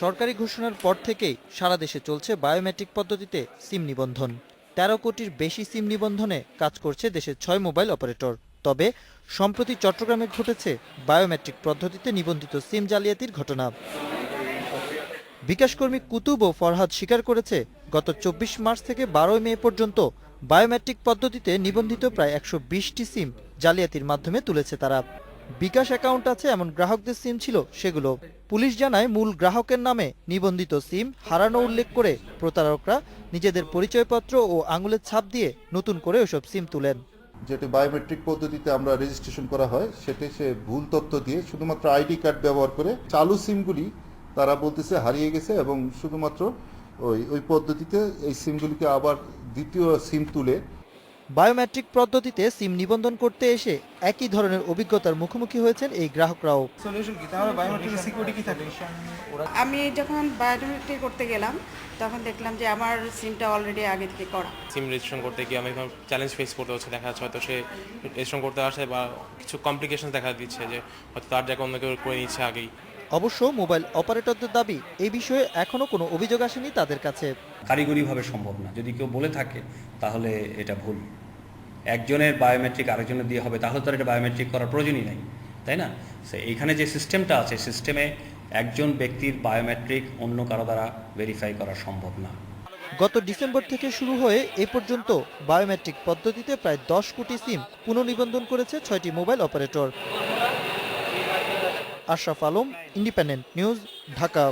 সরকারি ঘোষণার পর থেকেই সারা দেশে চলছে বায়োমেট্রিক পদ্ধতিতে সিম নিবন্ধন। তেরো কোটির বেশি সিম নিবন্ধনে কাজ করছে দেশের ছয় মোবাইল অপারেটর তবে, সম্প্রতি চট্টগ্রামে ঘটেছে বায়োমেট্রিক পদ্ধতিতে নিবন্ধিত সিম জালিয়াতির ঘটনা। বিকাশকর্মী কুতুব ও ফরহাদ স্বীকার করেছে, গত চব্বিশ মার্চ থেকে বারোই মে পর্যন্ত বায়োমেট্রিক পদ্ধতিতে নিবন্ধিত প্রায় একশো বিশটি সিম জালিয়াতির মাধ্যমে তুলেছে তারা। বিকাশ অ্যাকাউন্ট আছে, এমন গ্রাহকদের সিম ছিল সেগুলো। পুলিশ জানায়, মূল গ্রাহকের নামে নিবন্ধিত সিম হারানো উল্লেখ করে প্রতারকরা নিজেদের পরিচয়পত্র ও আঙুলের ছাপ দিয়ে নতুন করে ওসব সিম তুলেন। যেটি বায়োমেট্রিক পদ্ধতিতে আমরা রেজিস্ট্রেশন করা হয়, সেটি সে ভুল তথ্য দিয়ে শুধুমাত্র আইডি কার্ড ব্যবহার করে চালু সিমগুলি তারা বলতেছে হারিয়ে গেছে এবং শুধুমাত্র ওই ওই পদ্ধতিতে এই সিমগুলিকে আবার দ্বিতীয় সিম তুলে বায়োমেট্রিক পদ্ধতিতে সিম নিবন্ধন করতে এসে একই ধরনের অভিজ্ঞতার মুখোমুখি হয়েছেন এই গ্রাহকরাও। সলিউশন কি? তাহলে বায়োমেট্রিক সিকিউরিটি কি থাকে? আমি যখন বায়োমেট্রিক করতে গেলাম তখন দেখলাম যে আমার সিমটা অলরেডি আগে থেকে করা। সিম রেজিস্ট্রেশন করতে গিয়ে আমি চ্যালেঞ্জ ফেস করতে হচ্ছে দেখা যাচ্ছে হয়তো সে রেজিস্ট্রেশন করতে আসে বা কিছু কমপ্লিকেশন দেখা দিচ্ছে যে হয়তো তার জায়গায় অন্য কেউ করে নিচ্ছে আগেই। অবশ্য মোবাইল অপারেটরদের দাবি এই বিষয়ে এখনও কোনো অভিযোগ আসেনি তাদের কাছে। কারিগরিভাবে সম্ভব না। যদি কেউ বলে থাকে তাহলে এটা ভুল। একজনের বায়োমেট্রিক আরেকজনের দিয়ে হবে তাহলে তো এটা বায়োমেট্রিক করার প্রয়োজনই নাই তাই না? সে এইখানে যে সিস্টেমটা আছে সিস্টেমে একজন ব্যক্তির বায়োমেট্রিক অন্য কারও দ্বারা ভেরিফাই করা সম্ভব না। গত ডিসেম্বর থেকে শুরু হয়ে এ পর্যন্ত বায়োমেট্রিক পদ্ধতিতে প্রায় দশ কোটি সিম পুনর্নিবন্ধন করেছে ছয়টি mobile operator. Ashraf Alam independent news Dhaka.